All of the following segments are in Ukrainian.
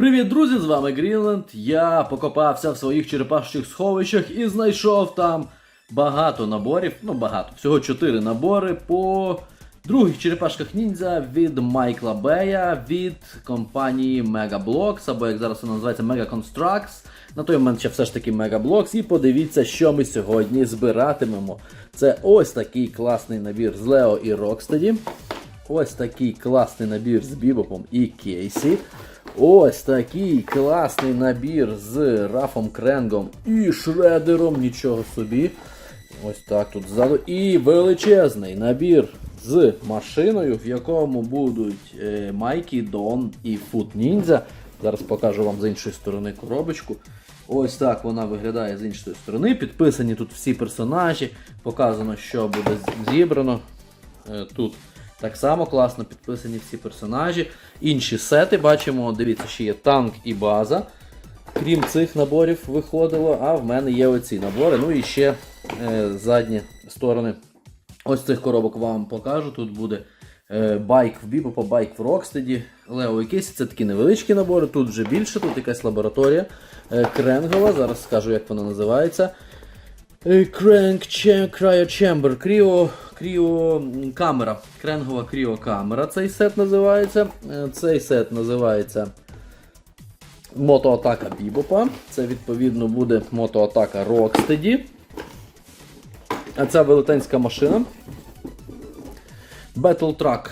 Привіт, друзі! З вами Грінленд. Я покопався в своїх черепашчих сховищах і знайшов там багато наборів. Ну, багато, всього 4 набори по других черепашках ніндзя від Майкла Бея від компанії Megablocks, або як зараз вона називається Mega Constructs. На той момент ще все ж таки Megablocks. І подивіться, що ми сьогодні збиратимемо. Це ось такий класний набір з Лео і Рокстеді. Ось такий класний набір з Бібопом і Кейсі. Ось такий класний набір з Рафом Кренгом і Шредером. Нічого собі. Ось так тут ззаду. І величезний набір з машиною, в якому будуть е, Майкі, Дон і Фут Ніндзя. Зараз покажу вам з іншої сторони коробочку. Ось так вона виглядає з іншої сторони. Підписані тут всі персонажі. Показано, що буде зібрано. Е, Тут так само класно підписані всі персонажі. Інші сети бачимо, дивіться, ще є танк і база. Крім цих наборів виходило, а в мене є оці набори. Ну і ще е, задні сторони. Ось цих коробок вам покажу. Тут буде е, байк в Бібопа, байк в Рокстеді, Лео і Кейсі. Це такі невеличкі набори. Тут вже більше, тут якась лабораторія е, Кренгова. Зараз скажу, як вона називається. Кренк Cryo Chamber, кріо, кріо камера. Кренгова кріо камера. Цей сет називається. Е, Цей сет називається Мотоатака Бібопа. Це відповідно буде мотоатака Рокстеді. А ця велетенська машина. Battle Truck.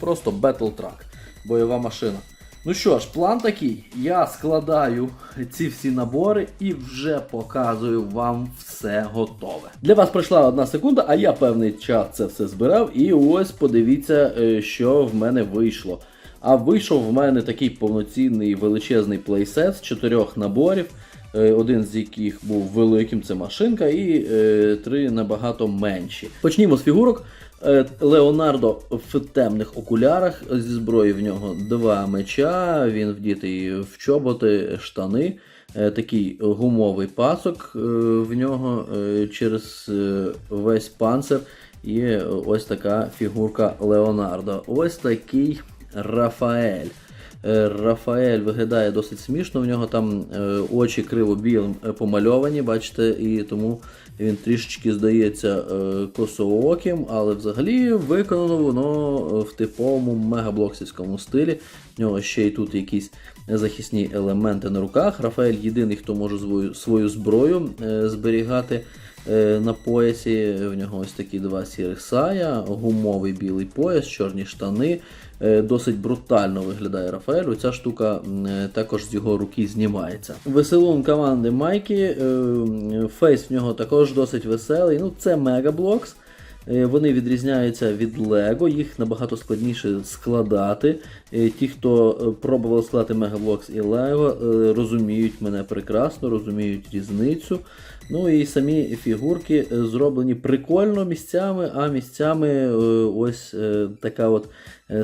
Просто Battle Truck. Бойова машина. Ну що ж, план такий. Я складаю ці всі набори і вже показую вам все готове. Для вас пройшла одна секунда, а я певний час це все збирав. І ось подивіться, е, що в мене вийшло. А вийшов в мене такий повноцінний величезний плейсет з чотирьох наборів. Е, Один з яких був великим, це машинка, і е, три набагато менші. Почнімо з фігурок. Е, Леонардо в темних окулярах зі зброї в нього два меча. Він вдітий в чоботи, штани. Такий гумовий пасок в нього через весь панцир. Є ось така фігурка Леонардо. Ось такий Рафаель. Е, Рафаель виглядає досить смішно, в нього там е, очі криво білим е, помальовані, бачите, і тому він трішечки здається косооким, але взагалі виконано воно в типовому мегаблоксівському стилі. В нього ще й тут якісь захисні елементи на руках. Рафаель єдиний, хто може свою, свою зброю зберігати на поясі. В нього ось такі два сірих сая, гумовий білий пояс, чорні штани. Е, Досить брутально виглядає Рафаель. Ця штука е, також з його руки знімається. Веселун команди Майкі. е, Фейс в нього також досить веселий. Ну, це Мегаблокс. Е, Вони відрізняються від Лего, їх набагато складніше складати. Е, Ті, хто е, пробували складати Мегаблокс і Лего, розуміють мене прекрасно, розуміють різницю. Ну і самі фігурки зроблені прикольно місцями, а місцями ось така от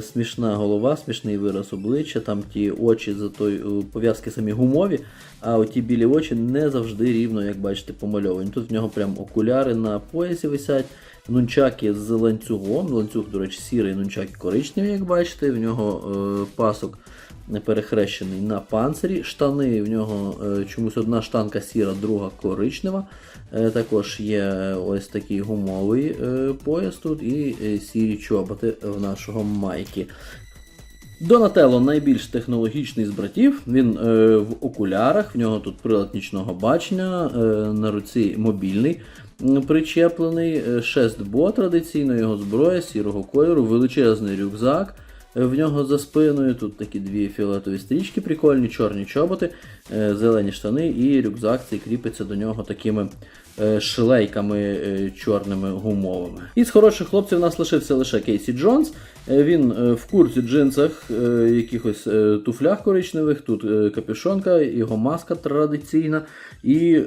смішна голова, смішний вираз обличчя, там ті очі за той пов'язки самі гумові, а оті білі очі не завжди рівно, як бачите, помальовані. Тут в нього прям окуляри на поясі висять, нунчаки з ланцюгом. Ланцюг, до речі, сірий, нунчаки коричневі, як бачите. В нього е, пасок перехрещений на панцирі. Штани в нього е, чомусь одна штанка сіра, друга коричнева. Е, Також є ось такий гумовий пояс тут і сірі чоботи в нашого майки. Донателло найбільш технологічний з братів. Він е, в окулярах, в нього тут прилад нічного бачення, е, на руці мобільний причеплений, е, шестбо традиційно, його зброя сірого кольору, величезний рюкзак. е, В нього за спиною тут такі дві фіолетові стрічки, прикольні, чорні чоботи, е, зелені штани, і рюкзак цей кріпиться до нього такими е, шлейками е, чорними гумовими. Із хороших хлопців у нас лишився лише Кейсі Джонс. Е, Він в курці джинсах, якихось туфлях коричневих, тут капюшонка, його маска традиційна і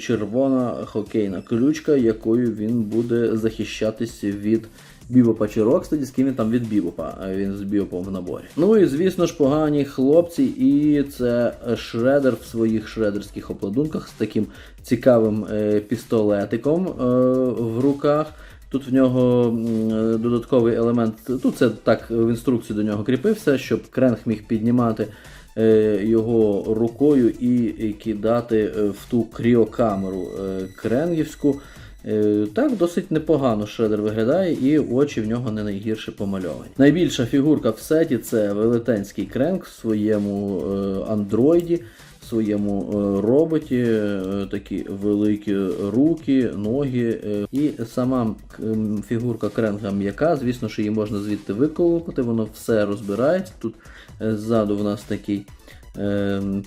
червона хокейна ключка, якою він буде захищатись від Бібопа чи Рокстеді, з ким він там від Бібопа, він з Бібопом в наборі. Ну і звісно ж, погані хлопці, і це Шредер в своїх шредерських обладунках з таким цікавим е, пістолетиком е, в руках. Тут в нього додатковий елемент. Тут це так в інструкції до нього кріпився, щоб кренг міг піднімати е, його рукою і, кидати е, в ту кріокамеру е, кренгівську. Е, Так, досить непогано шредер виглядає, і очі в нього не найгірше помальовані. Найбільша фігурка в сеті це велетенський кренк в своєму е, андроїді, в своєму е, роботі, такі великі руки, ноги. І сама фігурка кренка м'яка, звісно, що її можна звідти виколупати, воно все розбирається. Тут ззаду в нас такий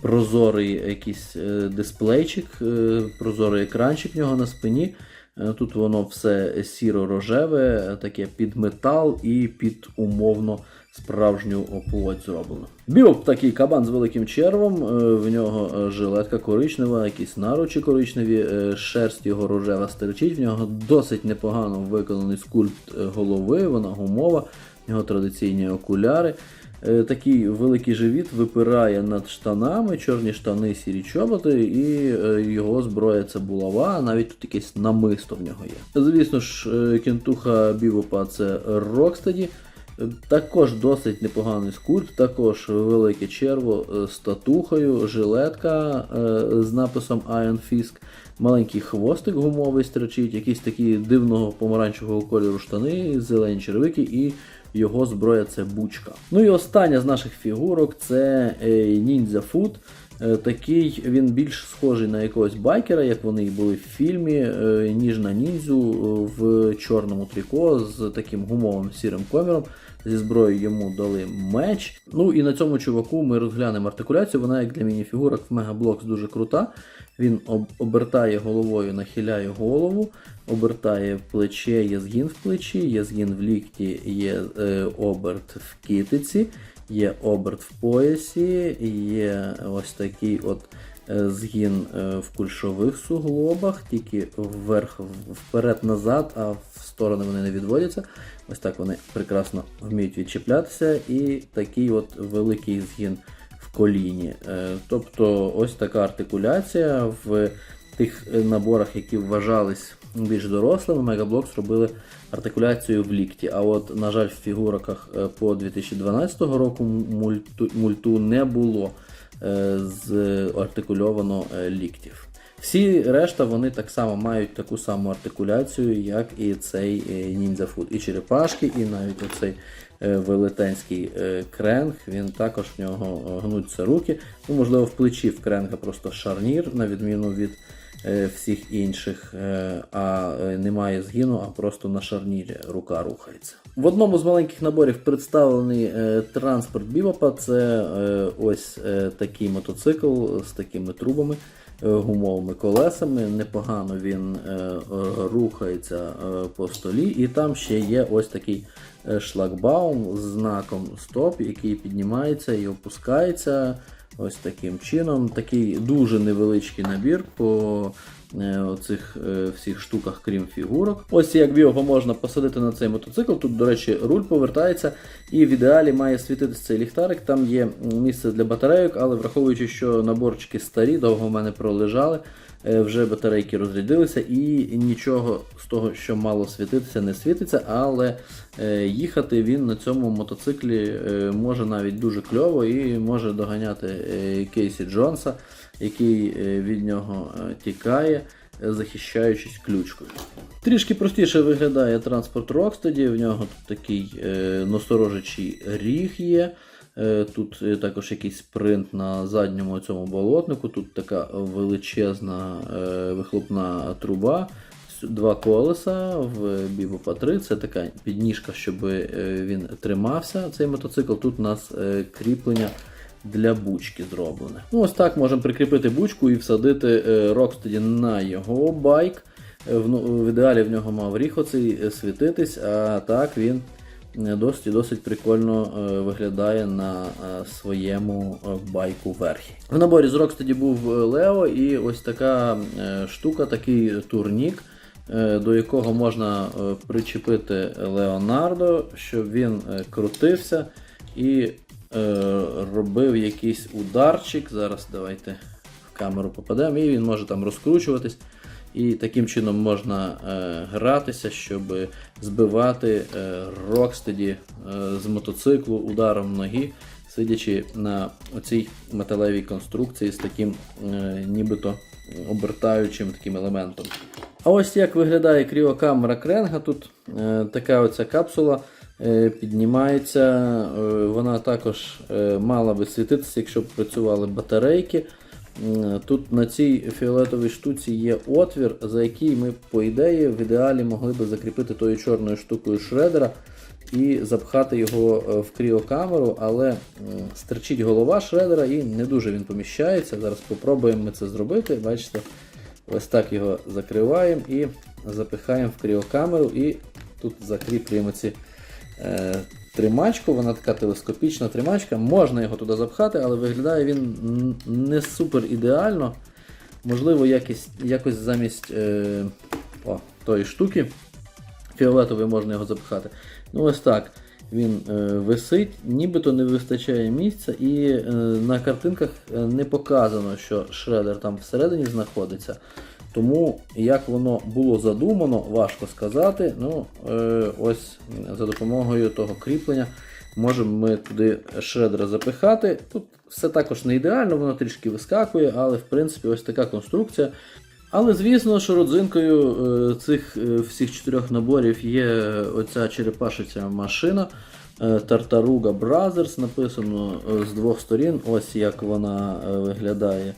прозорий якийсь дисплейчик, прозорий екранчик в нього на спині. Е, Тут воно все сіро-рожеве, таке під метал і під умовно справжню плоть зроблено. Біоп такий кабан з великим червом, е, в нього е, жилетка коричнева, якісь наручі коричневі, шерсть його рожева стерчить, в нього досить непогано виконаний скульпт голови, вона гумова, в нього традиційні окуляри. Е, Такий великий живіт випирає над штанами, чорні штани, сірі чоботи, і е, його зброя це булава, навіть тут якесь намисто в нього є. Звісно ж, е, кінтуха Бівопа це Рокстеді. Також досить непоганий скульпт, також велике черво з татухою, жилетка з написом Iron Fist, маленький хвостик гумовий строчить, якісь такі дивного помаранчевого кольору штани, зелені червики і його зброя це бучка. Ну і остання з наших фігурок це ніндзя. Е, Такий він більш схожий на якогось байкера, як вони і були в фільмі, е, ніж на ніндзю е, в чорному тріко з таким гумовим сірим коміром. Зі зброєю йому дали меч. Ну і на цьому чуваку ми розглянемо артикуляцію. Вона, як для мініфігурок, в Мегаблокс дуже крута. Він об- обертає головою, нахиляє голову, обертає плече, є згін в плечі, є згін в лікті, є е, оберт в китиці, є оберт в поясі, є ось такий от е, згін е, в кульшових суглобах, тільки вверх, вперед-назад, а в сторони вони не відводяться. Ось так вони прекрасно вміють відчіплятися, і такий от великий згін в коліні. Е, Тобто ось така артикуляція в тих е, наборах, які вважались більш дорослими, Мегаблокс робили артикуляцію в лікті. А от, на жаль, в фігурках е, по 2012 року мульту, мульту не було е, з артикульовано ліктів. Всі решта вони так само мають таку саму артикуляцію, як і цей Ninja Food. І черепашки, і навіть оцей велетенський кренг, він також в нього гнуться руки. Ну, можливо, в плечі в кренга просто шарнір, на відміну від всіх інших, е, а е, немає згину, а просто на шарнірі рука рухається. В одному з маленьких наборів представлений е, транспорт Бівопа. Це е, ось е, такий мотоцикл з такими трубами. е, Гумовими колесами, непогано він е, е, рухається е, по столі, і там ще є ось такий е, шлагбаум з знаком стоп, який піднімається і опускається. Ось таким чином. Такий дуже невеличкий набір по цих оцих е, всіх штуках, крім фігурок. Ось як його можна посадити на цей мотоцикл. Тут, до речі, руль повертається, і в ідеалі має світитися цей ліхтарик. Там є місце для батарейок, але враховуючи, що наборчики старі, довго в мене пролежали. Е, Вже батарейки розрядилися, і нічого з того, що мало світитися, не світиться, але е, їхати він на цьому мотоциклі е, може навіть дуже кльово і може доганяти Кейсі Джонса, який від нього тікає, захищаючись ключкою. Трішки простіше виглядає транспорт Rocksteady, в нього тут такий е, носорожичий ріг є. Е, Тут е, також якийсь принт на задньому цьому болотнику. Тут така величезна е, вихлопна труба, два колеса в Бібопа 3. Це така підніжка, щоб він тримався. Цей мотоцикл. Тут у нас кріплення для бучки зроблене. Ну, ось так можемо прикріпити бучку і всадити Rocksteady на його байк. В, ну, в ідеалі в нього мав ріг оцей світитись, а так він досить досить прикольно е, виглядає на е, своєму е, байку верхі. В наборі з Rocksteady був е, Лео і ось така е, штука, такий турнік. е, До якого можна е, причепити Леонардо, щоб він е, крутився і е, робив якийсь ударчик. Зараз давайте в камеру попадемо, і він може там розкручуватись. І таким чином можна е, гратися, щоб збивати е, Rocksteady е, з мотоциклу ударом ноги сидячи на оцій металевій конструкції з таким е, нібито обертаючим таким елементом. А ось як виглядає кріокамера кренга. Тут е, така оця капсула е, піднімається. Е, вона також е, мала би світитися, якщо б працювали батарейки. Тут на цій фіолетовій штуці є отвір, за який ми, по ідеї, в ідеалі могли би закріпити тою чорною штукою шредера і запхати його е, в кріокамеру, але стерчить голова шредера і не дуже він поміщається. Зараз спробуємо ми це зробити. Бачите, ось так його закриваємо і запихаємо в кріокамеру, і тут закріплюємо ці е, тримачку. Вона така телескопічна тримачка. Можна його туди запхати, але виглядає він не супер ідеально. Можливо, якось, якось замість е, о, тої штуки фіолетової можна його запхати. Ну ось так. Він е, висить, нібито не вистачає місця, і е, на картинках е, не показано, що шредер там всередині знаходиться. Тому як воно було задумано, важко сказати. Ну, е, ось за допомогою того кріплення можемо ми туди шредера запихати. Тут все також не ідеально, воно трішки вискакує, але в принципі ось така конструкція. Але звісно, що родзинкою е, цих е, всіх чотирьох наборів є оця черепашиця машина. Tartaruga Brothers написано з двох сторін. Ось як вона виглядає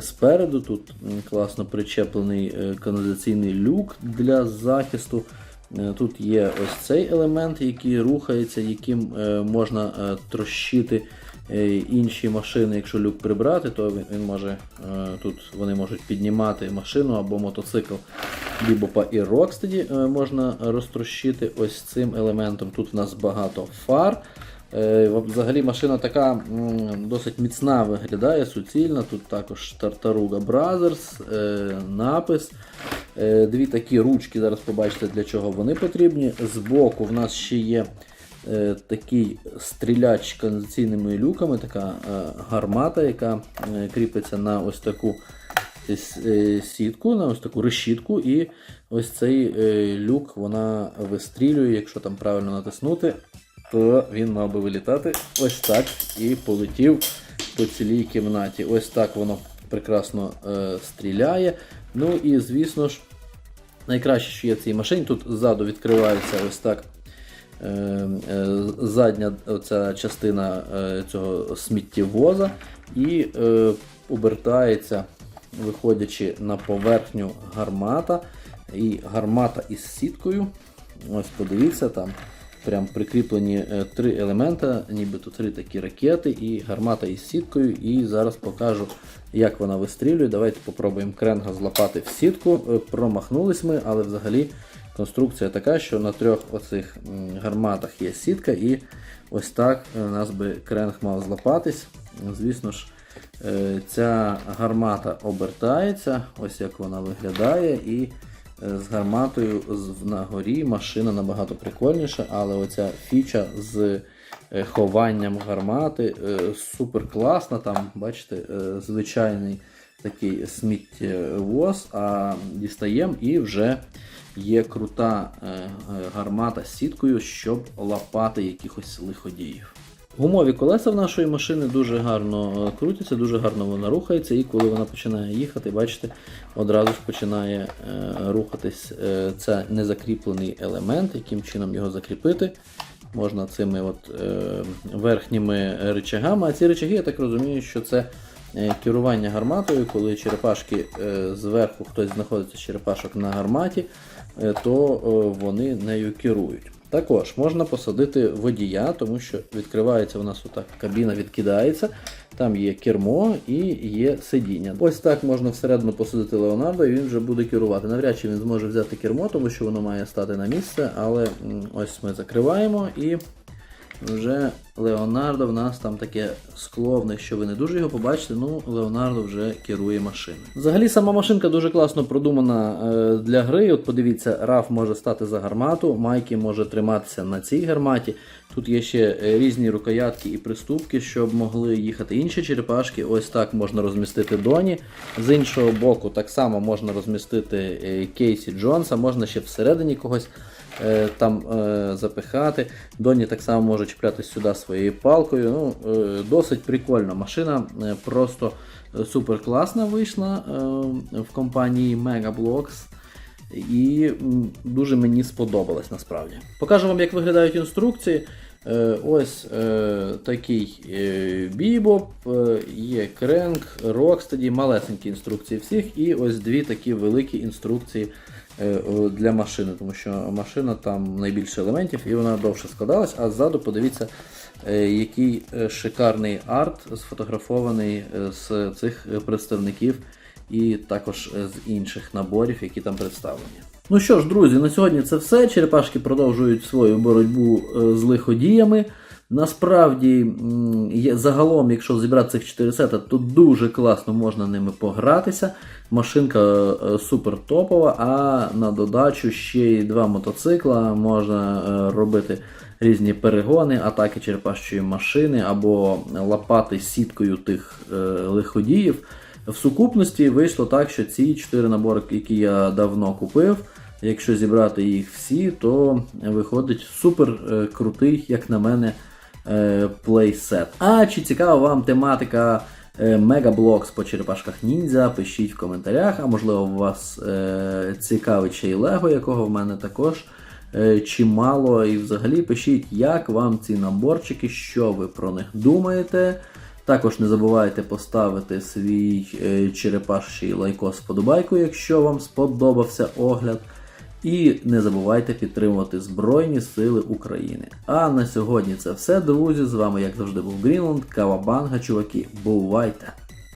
спереду. Тут класно причеплений е, каналізаційний люк для захисту. Е, Тут є ось цей елемент, який рухається, яким е, можна трощити інші машини. Якщо люк прибрати, то він, може тут вони можуть піднімати машину або мотоцикл Бібопа і Рокстеді можна розтрощити ось цим елементом. Тут в нас багато фар. Е, Взагалі машина така досить міцна виглядає, суцільна. Тут також Tartaruga Brothers, е, напис. Е, Дві такі ручки, зараз побачите, для чого вони потрібні. Збоку в нас ще є такий стріляч з каналізаційними люками, така гармата, яка кріпиться на ось таку сітку, на ось таку решітку, і ось цей люк вона вистрілює, якщо там правильно натиснути, то він мав би вилітати ось так і полетів по цілій кімнаті. Ось так воно прекрасно е, стріляє. Ну і звісно ж, найкраще, що є в цій машині, тут ззаду відкривається ось так. е, е, Задня оця частина е, цього сміттєвоза і е, обертається, виходячи на поверхню гармата. І гармата із сіткою. Ось подивіться, там прям прикріплені е, три елемента, нібито три такі ракети, і гармата із сіткою. І зараз покажу, як вона вистрілює. Давайте попробуємо кренга злапати в сітку. Е, Промахнулись ми, але взагалі конструкція така, що на трьох оцих гарматах є сітка, і ось так е, у нас би кренг мав злапатись. Звісно ж, е, ця гармата обертається, ось як вона виглядає. і Е, з гарматою на горі машина набагато прикольніша, але оця фіча з е, хованням гармати е, супер класна. Там, бачите, е, звичайний такий сміттєвоз, а дістаємо і вже є крута гармата з сіткою, щоб лапати якихось лиходіїв. Гумові колеса в нашої машини дуже гарно е, крутяться, дуже гарно вона рухається, і коли вона починає їхати, бачите, одразу ж починає е, рухатись це незакріплений елемент, яким чином його закріпити. Можна цими от, е, верхніми рычагами. А ці рычаги, я так розумію, що це керування гарматою, коли черепашки зверху хтось знаходиться черепашок на гарматі, то вони нею керують. Також можна посадити водія, тому що відкривається у нас отак, кабіна відкидається, там є кермо і є сидіння. Ось так можна всередину посадити Леонардо, і він вже буде керувати. Навряд чи він зможе взяти кермо, тому що воно має стати на місце, але ось ми закриваємо і вже Леонардо в нас там таке скло в них, що ви не дуже його побачите. Ну, Леонардо вже керує машиною. Взагалі, сама машинка дуже класно продумана е, для гри. От подивіться, Раф може стати за гармату, Майкі може триматися на цій гарматі. Тут є ще е, різні рукоятки і приступки, щоб могли їхати інші черепашки. Ось так можна розмістити Доні. З іншого боку, так само можна розмістити е, Кейсі Джонса, можна ще всередині когось там е, запихати. Доні так само може чіплятися сюди своєю палкою. Ну, е, досить прикольно. Машина е, просто супер класна вийшла е, в компанії Megablocks. І дуже мені сподобалось насправді. Покажу вам, як виглядають інструкції. Е, Ось е, такий е, бібоп, є кренк, рокстеді, малесенькі інструкції всіх, і ось дві такі великі інструкції для машини, тому що машина там найбільше елементів і вона довше складалась. А ззаду подивіться, який шикарний арт сфотографований з цих представників і також з інших наборів, які там представлені. Ну що ж, друзі, на сьогодні це все. Черепашки продовжують свою боротьбу е, з лиходіями. Насправді, загалом, якщо зібрати цих 4 сета, то дуже класно можна ними погратися. Машинка е, супер топова, а на додачу ще й два мотоцикла. Можна е, робити різні перегони, атаки черепашчої машини або лапати сіткою тих лиходіїв. В сукупності вийшло так, що ці 4 набори, які я давно купив, якщо зібрати їх всі, то виходить супер е, крутий, як на мене, е, плейсет. А чи цікава вам тематика е, Мегаблокс по черепашках ніндзя? Пишіть в коментарях, а можливо вас цікавить ще Лего, якого в мене також чимало. І взагалі пишіть, як вам ці наборчики, що ви про них думаєте. Також не забувайте поставити свій черепаший лайкос вподобайку, якщо вам сподобався огляд. І не забувайте підтримувати Збройні Сили України. А на сьогодні це все, друзі. З вами, як завжди, був Грінланд, Кавабанга, чуваки. Бувайте!